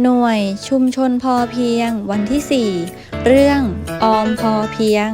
หน่วยชุมชนพอเพียง วันที่ 4 เรื่องออมพอเพียง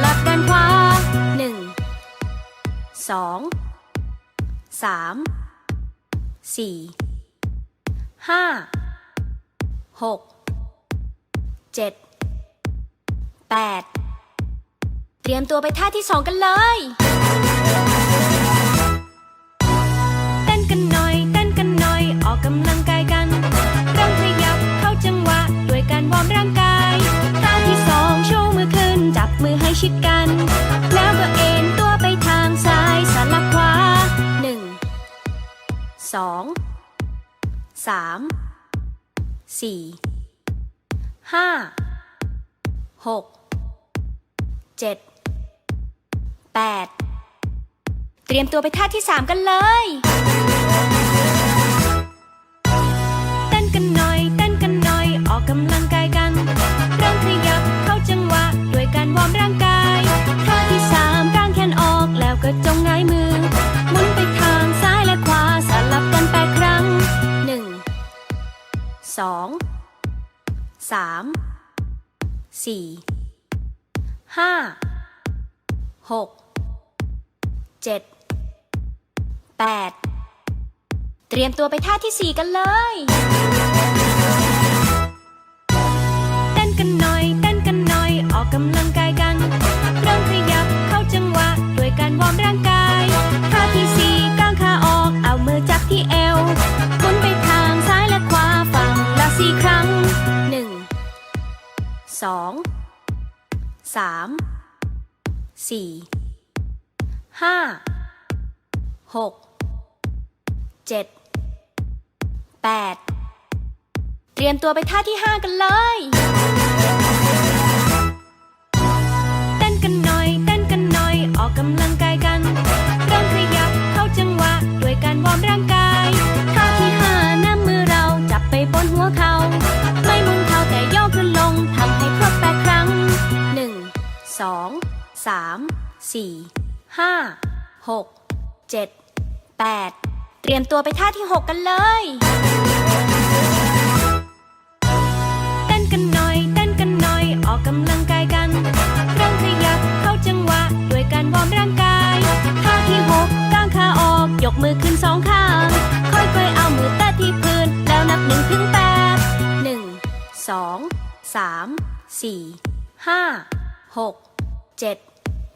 หลับด้านขวาหนึ่งสองสามสี่ห้าหกเจ็ดแปดเตรียมตัวไปท่าที่สองกันเลยามสี่ห้าหกเจ็ดแปดเตรียมตัวไปท่าที่สามกันเลยเต้นกันหน่อยเต้นกันหน่อยออกกำลังกายามสี่ห้าหกเจ็ดแปดเตรียมตัวไปท่าที่สี่กันเลยเต้นกันหน่อยเต้นกันหน่อยออกกำลังกายกัน องสามสี่ห้าหกเจ็ดแปดเตรียมตัวไปท่าที่ห้ากันเลยเต้นกันหน่อยเต้นกันหน่อยออกกำลังกายกัน สี่ห้าหกเจ็ดแปดเตรียมตัวไปท่าที่หกกันเลย เต้นกันหน่อย เต้นกันหน่อย ออกกำลังกายกันเริ่มขยับเข้าจังหวะด้วยการวอร์มร่างกายท่าที่หกกางขาออก ยกมือขึ้นสองข้างค่อยๆเอามือแตะที่พื้น แล้วนับหนึ่งถึงแปดหนึ่งสองสามสี่ห้าหกเจ็ด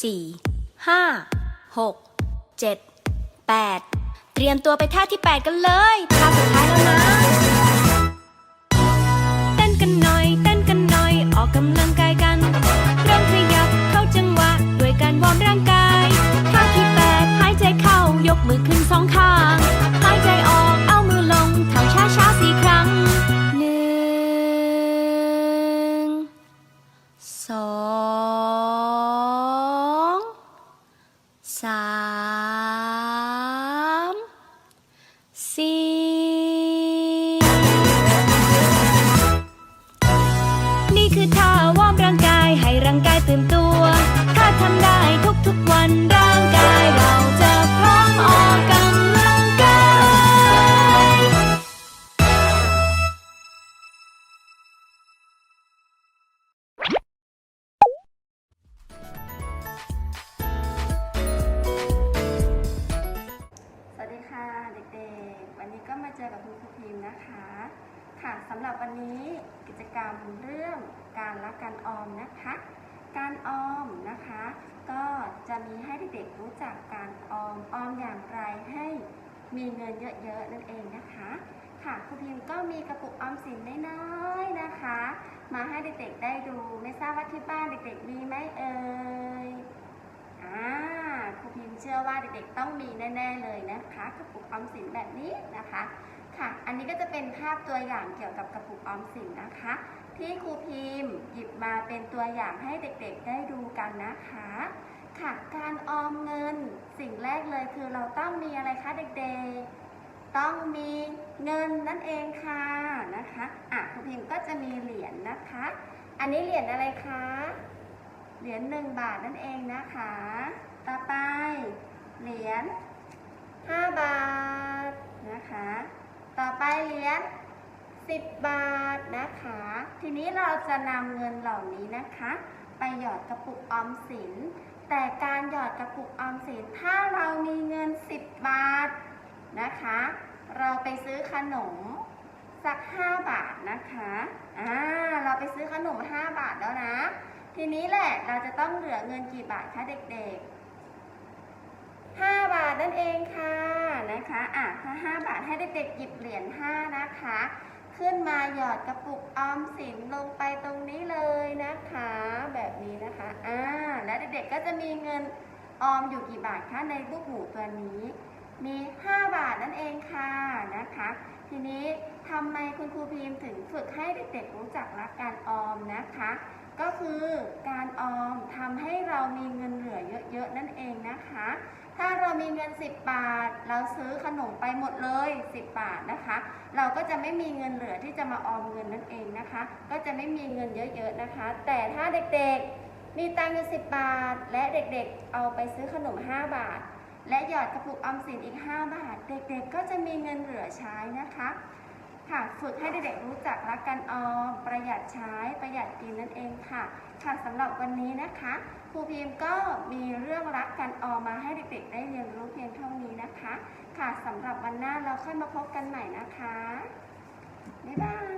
สี่ห้าหกเจ็ดแปดเตรียมตัวไปท่าที่8กันเลยท่าสุดท้ายแล้วนะเต้นกันหน่อย เต้นกันหน่อย ออกกำลังกาย กิจกรรมเรื่องการละการออมนะคะ การออมนะคะ ก็จะมีให้เด็กๆรู้จักการออมออมอย่างไรให้มีเงินเยอะๆนั่นเองนะคะ ค่ะครูพิมพ์ก็มีกระปุกออมสินน้อยๆนะคะ มาให้เด็กๆได้ดูไม่ทราบว่าที่บ้านเด็กๆมีไหมเอ่ยอ่าครูพิมพ์เชื่อว่าเด็กๆต้องมีแน่ๆเลยนะคะกระปุกออมสินแบบนี้นะคะค่ะ อันนี้ก็จะเป็นภาพตัวอย่างเกี่ยวกับกระปุกออมสินนะคะ ที่ครูพิมพ์หยิบมาเป็นตัวอย่างให้เด็กๆได้ดูกันนะคะ ค่ะการออมเงินสิ่งแรกเลยคือเราต้องมีอะไรคะเด็กๆ ต้องมีเงินนั่นเองค่ะนะคะอะครูพิมพ์ก็จะมีเหรียญนะคะ อันนี้เหรียญอะไรคะเหรียญหนึ่งบาทนั่นเองนะคะ ต่อไปเหรียญ5บาทนะคะ ต่อไปเหรียญ 10 บาทนะคะ ทีนี้เราจะนำเงินเหล่านี้นะคะ ไปหยอดกระปุกออมสิน แต่การหยอดกระปุกออมสินถ้าเรามีเงิน 10 บาทนะคะ เราไปซื้อขนมสัก 5 บาทนะคะอ่าเราไปซื้อขนม 5 บาทแล้วนะ ทีนี้แหละเราจะต้องเหลือเงินกี่บาทคะเด็กๆ5 บาทนั่นเองค่ะนะคะอะถ้า5บาทให้เด็กๆหยิบเหรียญ5นะคะ ขึ้นมาหยอดกระปุกออมสินลงไปตรงนี้เลยนะคะ แบบนี้นะคะอ่าและเด็กๆก็จะมีเงินออมอยู่กี่บาทคะในลูกหมูตัวนี้ มี 5 บาทนั่นเองค่ะนะคะ ทีนี้ทำไมคุณครูพิมพ์ถึงฝึกให้เด็กๆรู้จักรักการออมนะคะ ก็คือการออมทำให้เรามีเงิน อะนั่นเองนะคะ ถ้าเรามีเงิน 10 บาท เราซื้อขนมไปหมดเลย 10 บาทนะคะ เราก็จะไม่มีเงินเหลือที่จะมาออมเงินนั่นเองนะคะ ก็จะไม่มีเงินเยอะๆนะคะ แต่ถ้าเด็กๆมีตังค์อยู่ 10 บาท และเด็กๆ เอาไปซื้อขนม 5 บาท และหยอดกระปุกออมสินอีก 5 บาท เด็กๆ ก็จะมีเงินเหลือใช้นะคะค่ะฝึกให้เด็กๆรู้จักรักการออม ประหยัดใช้ประหยัดกินนั่นเองค่ะ ค่ะสำหรับวันนี้นะคะ ครูพิมพ์ก็มีเรื่องรักการออมมาให้เด็กๆได้เรียนรู้เพียงเท่านี้นะคะ ค่ะสำหรับวันหน้าเราค่อยมาพบกันใหม่นะคะ บ๊ายบาย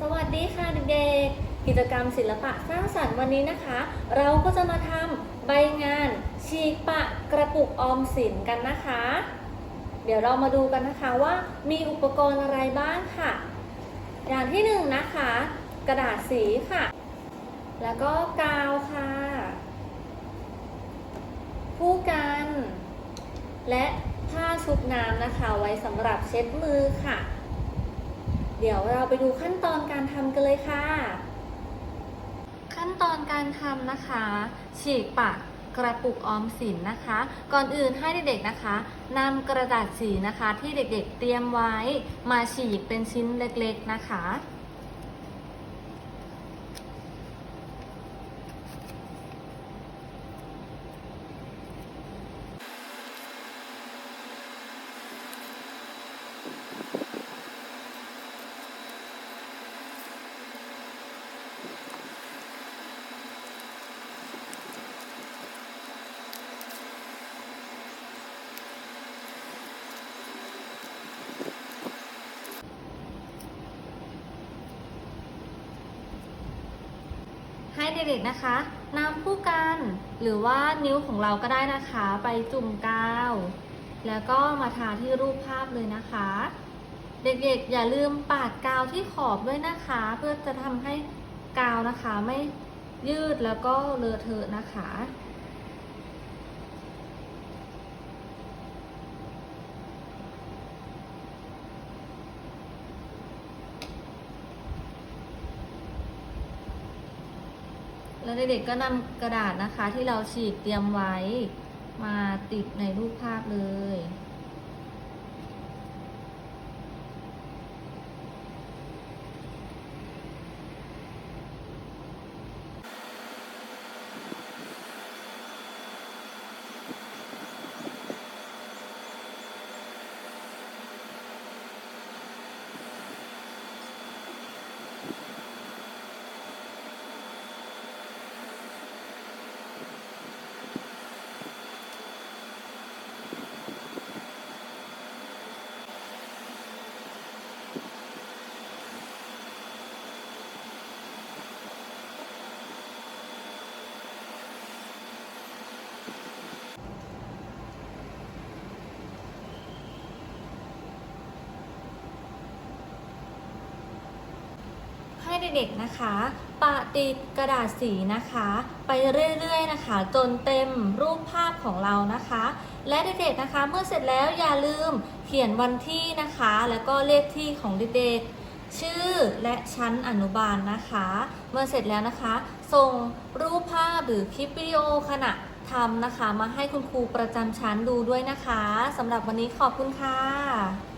สวัสดีค่ะเด็กๆ กิจกรรมศิลปะสร้างสรรค์วันนี้นะคะ เราก็จะมาทำใบงานฉีกปะกระปุกออมสินกันนะคะ เดี๋ยวเรามาดูกันนะคะว่ามีอุปกรณ์อะไรบ้างค่ะ อย่างที่หนึ่งนะคะ กระดาษสีค่ะ แล้วก็กาวค่ะผู้กัน และผ้าชุบน้ำนะคะ ไว้สำหรับเช็ดมือค่ะ เดี๋ยวเราไปดูขั้นตอนการทำกันเลยค่ะ ขั้นตอนการทำนะคะ ฉีกปาก กระปุกออมสินนะคะ ก่อนอื่นให้เด็กๆนะคะนำกระดาษสีนะคะที่เด็กๆเตรียมไว้มาฉีกเป็นชิ้นเล็กๆนะคะ เด็กๆนะคะนำผู้กันหรือว่านิ้วของเราก็ได้นะคะ ไปจุ่มกาว แล้วก็มาทาที่รูปภาพเลยนะคะ เด็กๆอย่าลืมปาดกาวที่ขอบด้วยนะคะ เพื่อจะทำให้กาวนะคะไม่ยืดแล้วก็เลอะเทอะนะคะ แล้วเด็กๆก็นำกระดาษนะคะที่เราฉีกเตรียมไว้มาติดในรูปภาพเลย เด็กๆนะคะปะติดกระดาษสีนะคะ ไปเรื่อยๆนะคะ จนเต็มรูปภาพของเรานะคะ และเด็กๆนะคะ เมื่อเสร็จแล้วอย่าลืมเขียนวันที่นะคะ แล้วก็เลขที่ของเด็กๆ ชื่อและชั้นอนุบาลนะคะ เมื่อเสร็จแล้วนะคะ ส่งรูปภาพหรือคลิปวิดีโอขณะทำนะคะ มาให้คุณครูประจำชั้นดูด้วยนะคะสำหรับวันนี้ขอบคุณค่ะ